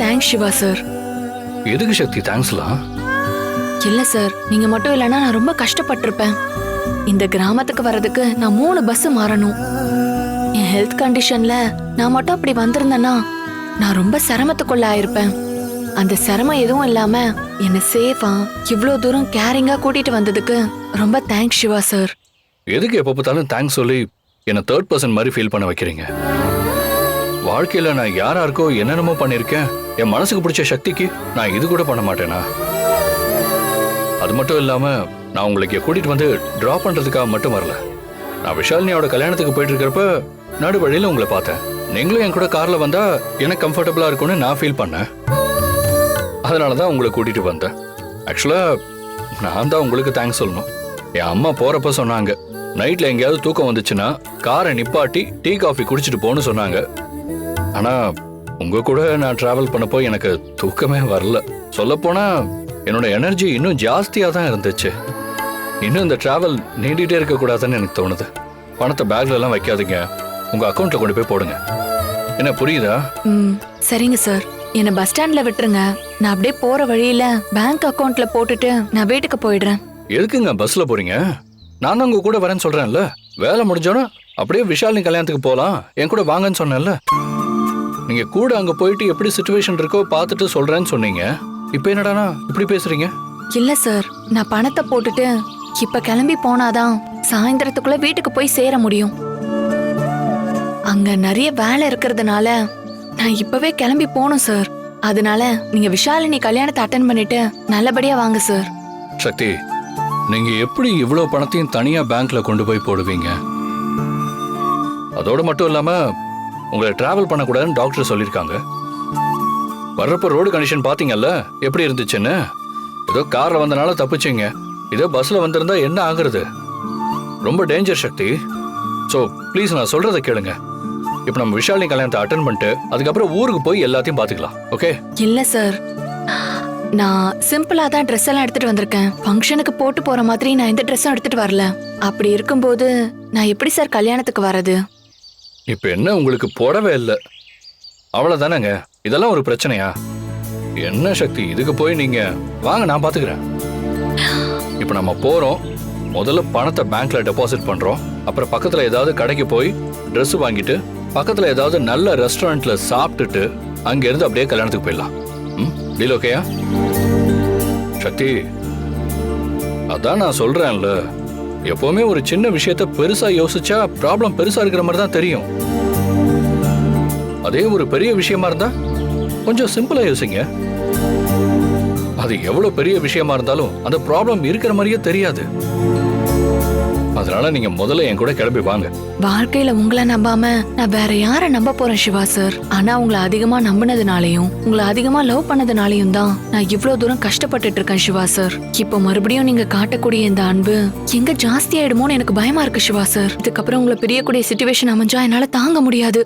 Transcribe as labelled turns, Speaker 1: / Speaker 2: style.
Speaker 1: Thanks Siva sir
Speaker 2: எதுக்கு சக்தி? தேங்க்ஸ்லாம்
Speaker 1: இல்ல sir நீங்க மட்டும் இல்லைன்னா நான் ரொம்ப கஷ்டப்பட்டிருப்பேன். இந்த கிராமத்துக்கு வர்றதுக்கு நான் மூணு பஸ் மாறணும். என் ஹெல்த் கண்டிஷன்ல நான் மட்டும் அப்படி வந்திருந்தேன்னா நான் ரொம்ப சிரமத்துக்குள்ள ஆயிருப்பேன். அந்த சிரமம் எதுவும் இல்லாம என்னை சேஃபா இவ்ளோ தூரம் கேரிங்கா கூட்டிட்டு வந்ததுக்கு ரொம்ப தேங்க்ஸ் சிவா சார்
Speaker 2: எதுக்கு எப்போ பார்த்தாலும் தேங்க்ஸ் சொல்லி என்னை தேர்ட் பர்சன் மாதிரி ஃபீல் பண்ண வைக்கிறீங்க? வாழ்க்கையில நான் யாரா இருக்கோ என்னென்னமோ பண்ணியிருக்கேன். என் மனசுக்கு பிடிச்ச சக்திக்கு நான் இது கூட பண்ண மாட்டேனா? அது மட்டும் இல்லாம நான் உங்களுக்கு கூட்டிட்டு வந்து டிரா பண்றதுக்காக மட்டும் வரல. நான் விஷாலினியோட கல்யாணத்துக்கு போயிட்டு இருக்கிறப்ப நடு வழியில உங்களை பார்த்தேன். நீங்களும் என் கூட கார்ல வந்தா எனக்கு கம்ஃபர்டபுளா இருக்கும்னு நான் ஃபீல் பண்ணேன். அதனால தான் உங்களை கூட்டிட்டு வந்தேன். ஆக்சுவலா நான் தான் உங்களுக்கு தேங்க்ஸ் சொல்லணும். என் அம்மா போறப்ப சொன்னாங்க நைட்ல எங்கேயாவது தூக்கம் வந்துச்சுன்னா காரை நிப்பாட்டி டீ காஃபி குடிச்சிட்டு போன்னு சொன்னாங்க. ஆனா உங்க கூட நான் டிராவல் பண்ணப்போ எனக்கு தூக்கமே வரல. சொல்லப்போனா என்னோட எனர்ஜி இன்னும் ஜாஸ்தியா தான் இருந்துச்சு. இன்னும் இந்த டிராவல் நீண்டிட்டே இருக்க கூடாதுன்னு எனக்கு தோணுது. பணத்தை பேக்ல எல்லாம் வைக்காதீங்க. உங்க அக்கௌண்ட்ல கொண்டு போய் போடுங்க. என்ன புரியுதா?
Speaker 1: ம் சரிங்க சார் என்னை பஸ் ஸ்டாண்ட்ல விட்டுருங்க. நான் அப்படியே போற வழியில பேங்க் அக்கவுண்ட்ல போட்டுட்டு நான் வீட்டுக்கு போயிடுறேன்.
Speaker 2: எதுக்குங்க பஸ்ல போறீங்க? நான் தான் உங்க கூட வரேன்னு சொல்றேன்ல. வேலை முடிஞ்சோன்னா அப்படியே விஷாலினி கல்யாணத்துக்கு போலாம். என் கூட வாங்கன்னு சொன்னேன்ல. நீங்க கூட அங்க போயிட்டு எப்படி சுச்சுவேஷன் இருக்கோ பார்த்துட்டு சொல்றேன்னு சொன்னீங்க. இப்போ என்னடானா இப்படி பேசுறீங்க?
Speaker 1: இல்ல சார் நான் பணத்தை போட்டுட்டு இப்ப கிளம்பி போனாதான் சாயந்தரத்துக்குள்ள வீட்டுக்கு போய் சேர முடியும். அங்க நிறைய வேலை இருக்கிறதுனால நான் இப்பவே கிளம்பி போகணும் சார் அதனால நீங்க விஷாலினி கல்யாணத்தை அட்டன் பண்ணிட்டு நல்லபடியா வாங்க சார்
Speaker 2: சக்தி நீங்க எப்படி இவ்வளவு பணத்தையும் தனியா பேங்க்ல கொண்டு போய் போடுவீங்க? அதோட மட்டும் இல்லாம உங்களை டிராவல் பண்ணக்கூடாதுன்னு டாக்டர் சொல்லியிருக்காங்க. வர்றப்ப ரோடு கண்டிஷன் பார்த்தீங்கல்ல எப்படி இருந்துச்சுன்னு? ஏதோ காரில் வந்தனால தப்பிச்சிங்க. இதோ பஸ்ஸில் வந்திருந்தா என்ன ஆகுறது? ரொம்ப டேஞ்சர் சக்தி. ஸோ ப்ளீஸ் நான் சொல்கிறத கேளுங்க. இப்போ நம்ம விஷாலினி கல்யாணத்தை அட்டன் பண்ணிட்டு அதுக்கப்புறம் ஊருக்கு போய் எல்லாத்தையும் பார்த்துக்கலாம். ஓகே
Speaker 1: இல்லை சார் நான் சிம்பிளா தான் ட்ரெஸ் எல்லாம் எடுத்துட்டு வந்திருக்கேன். ஃபங்க்ஷனுக்கு போட்டு போற மாதிரி நான் எந்த ட்ரெஸ்ஸும் எடுத்துட்டு வரல. அப்படி இருக்கும்போது நான் எப்படி சார் கல்யாணத்துக்கு வர்றது?
Speaker 2: இப்போ என்ன உங்களுக்கு புடவை இல்லை? அவ்வளோதானேங்க இதெல்லாம் ஒரு பிரச்சனையா? என்ன சக்தி? இதுக்கு போய் நீங்க வாங்க நான் பாத்துக்கிறேன். இப்போ நம்ம போறோம். முதல்ல பணத்தை பேங்க்ல டெபாசிட் பண்றோம். அப்புறம் பக்கத்துல ஏதாவது கடைக்கு போய் ட்ரெஸ் வாங்கிட்டு பக்கத்துல ஏதாவது நல்ல ரெஸ்டாரண்ட்ல சாப்பிட்டுட்டு அங்க இருந்து அப்படியே கல்யாணத்துக்கு போயிடலாம். ம்? டீல் ஓகேயா சக்தி அதான் நான் சொல்றேன்ல. எப்பவுமே ஒரு சின்ன விஷயத்த பெருசா யோசிச்சா ப்ராப்ளம் பெருசா இருக்கிற மாதிரி தான் தெரியும். அதே ஒரு பெரிய விஷயமா இருந்தா கொஞ்சம் சிம்பிளா யோசிங்க. அது எவ்வளவு பெரிய விஷயமா இருந்தாலும் அந்த ப்ராப்ளம் இருக்கிற மாதிரியே தெரியாது. அதனால நீங்க முதல்ல என் கூட கிளம்பி வாங்க.
Speaker 1: வாழ்க்கையில உங்களை நம்பாம நான் வேற யார நம்ப போறேன் சிவா சார்? ஆனா உங்களை அதிகமா நம்பினதுனாலையும் உங்களை அதிகமா லவ் பண்ணதுனாலையும் தான் நான் இவ்வளவு தூரம் கஷ்டப்பட்டுட்டு இருக்கேன் சிவா சார். இப்போ மறுபடியும் நீங்க காட்டக்கூடிய இந்த அன்பு எங்க ஜாஸ்தி ஆயிடுமோன்னு எனக்கு பயமா இருக்கு சிவா சார். இதுக்கப்புறம் உங்களை பிரியக்கூடிய சுச்சுவேஷன் அமைஞ்சா என்னால தாங்க முடியாது.